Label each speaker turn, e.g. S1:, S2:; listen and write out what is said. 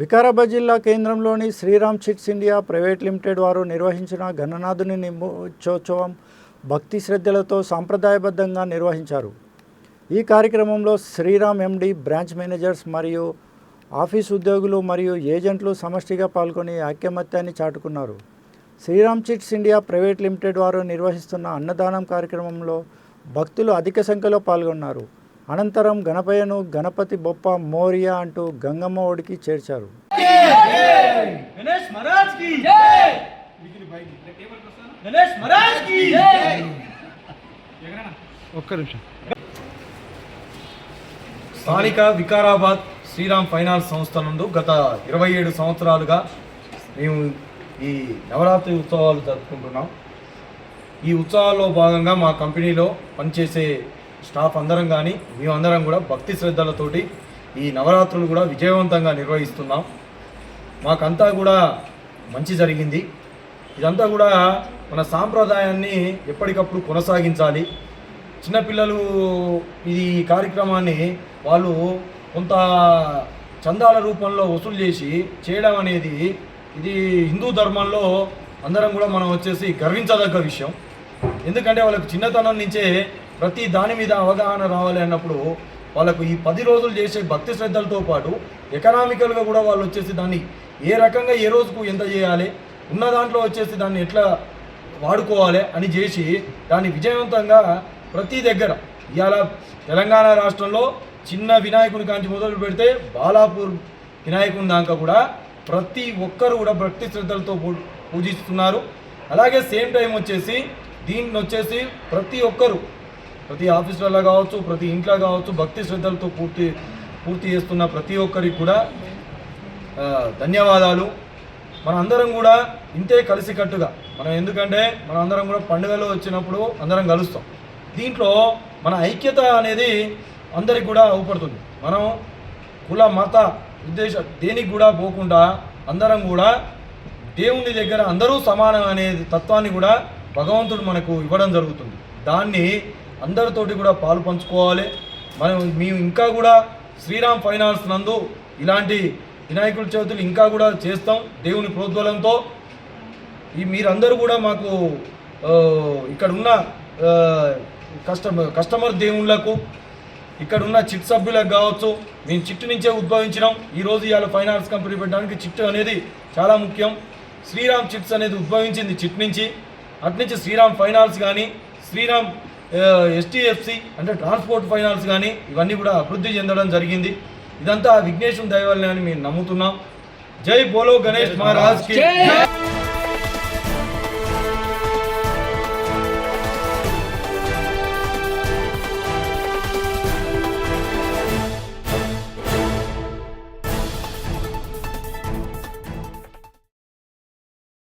S1: వికారాబాద్ జిల్లా కేంద్రంలోని Shriram Chits India Private Limited వారు నిర్వహించిన గణనాథుని నిమోత్సవం భక్తి శ్రద్ధలతో సాంప్రదాయబద్ధంగా నిర్వహించారు. ఈ కార్యక్రమంలో శ్రీరామ్ ఎండి బ్రాంచ్ మేనేజర్స్ మరియు ఆఫీస్ ఉద్యోగులు మరియు ఏజెంట్లు సమష్టిగా పాల్గొని ఐక్యమత్యాన్ని చాటుకున్నారు. Shriram Chits India Private Limited వారు నిర్వహిస్తున్న అన్నదానం కార్యక్రమంలో భక్తులు అధిక సంఖ్యలో పాల్గొన్నారు. అనంతరం గణపయ్యను గణపతి బొప్ప మోరియా అంటూ గంగమ్మ ఒడికి చేర్చారు.
S2: స్థానిక వికారాబాద్ శ్రీరామ్ ఫైనాన్స్ సంస్థ నుండి గత ఇరవై ఏడు సంవత్సరాలుగా మేము ఈ నవరాత్రి ఉత్సవాలు జరుపుకుంటున్నాం. ఈ ఉత్సవాల్లో భాగంగా మా కంపెనీలో పనిచేసే స్టాఫ్ అందరం కానీ మేమందరం కూడా భక్తి శ్రద్ధలతోటి ఈ నవరాత్రులు కూడా విజయవంతంగా నిర్వహిస్తున్నాం. మాకంతా కూడా మంచి జరిగింది. ఇదంతా కూడా మన సాంప్రదాయాన్ని ఎప్పటికప్పుడు కొనసాగించాలి. చిన్నపిల్లలు ఈ కార్యక్రమాన్ని వాళ్ళు కొంత చందాల రూపంలో వసూలు చేసి చేయడం అనేది ఇది హిందూ ధర్మంలో అందరం కూడా మనం వచ్చేసి గర్వించదగ్గ విషయం. ఎందుకంటే వాళ్ళకు చిన్నతనం నుంచే ప్రతి దాని మీద అవగాహన రావాలి అన్నప్పుడు వాళ్ళకు ఈ పది రోజులు చేసే భక్తి శ్రద్ధలతో పాటు ఎకనామికల్గా కూడా వాళ్ళు వచ్చేసి దాన్ని ఏ రకంగా ఏ రోజుకు ఎంత చేయాలి ఉన్న దాంట్లో వచ్చేసి దాన్ని ఎట్లా వాడుకోవాలి అని చేసి దాన్ని విజయవంతంగా ప్రతి దగ్గర ఇవాళ తెలంగాణ రాష్ట్రంలో చిన్న వినాయకుని కాంచి మొదలు పెడితే బాలాపూర్ వినాయకుని దాకా కూడా ప్రతి ఒక్కరు కూడా భక్తి శ్రద్ధలతో పూ- పూజిస్తున్నారు. అలాగే సేమ్ టైం వచ్చేసి దీన్ని వచ్చేసి ప్రతి ఒక్కరు ప్రతి ఆఫీసులలో కావచ్చు ప్రతి ఇంట్లో కావచ్చు భక్తి శ్రద్ధలతో పూర్తి పూర్తి చేస్తున్న ప్రతి ఒక్కరికి కూడా ధన్యవాదాలు. మన అందరం కూడా ఇంతే కలిసికట్టుగా మనం ఎందుకంటే మనం అందరం కూడా పండుగలు వచ్చినప్పుడు అందరం కలుస్తాం. దీంట్లో మన ఐక్యత అనేది అందరికి కూడా అవుపడుతుంది మనం కుల మత ఉద్దేశ దేనికి కూడా పోకుండా అందరం కూడా దేవుని దగ్గర అందరూ సమానం అనే తత్వాన్ని కూడా భగవంతుడు మనకు ఇవ్వడం జరుగుతుంది. దాన్ని అందరితోటి కూడా పాలు పంచుకోవాలి. మనం మేము ఇంకా కూడా శ్రీరామ్ ఫైనాన్స్ నందు ఇలాంటి వినాయకుల చవితులు ఇంకా కూడా చేస్తాం దేవుని ప్రోద్బలంతో. ఈ మీరందరూ కూడా మాకు ఇక్కడ ఉన్న కస్టమర్ కస్టమర్ దేవుళ్ళకు ఇక్కడ ఉన్న చిట్ సభ్యులకు కావచ్చు మేము చిట్టు నుంచే ఉద్భవించినాం. ఈరోజు ఇవాళ ఫైనాన్స్ కంపెనీ పెట్టడానికి చిట్టు అనేది చాలా ముఖ్యం. శ్రీరామ్ చిట్స్ అనేది ఉద్భవించింది చిట్ నుంచి. అట్నుంచి శ్రీరామ్ ఫైనాన్స్ కానీ శ్రీరామ్ ఎస్టీఎఫ్సి అంటే ట్రాన్స్పోర్ట్ ఫైనాన్స్ కానీ ఇవన్నీ కూడా అభివృద్ధి చెందడం జరిగింది. ఇదంతా విఘ్నేశ్వరం దయవల్లే అని మేము నమ్ముతున్నాం. జై బోలో గణేష్ మహారాజ్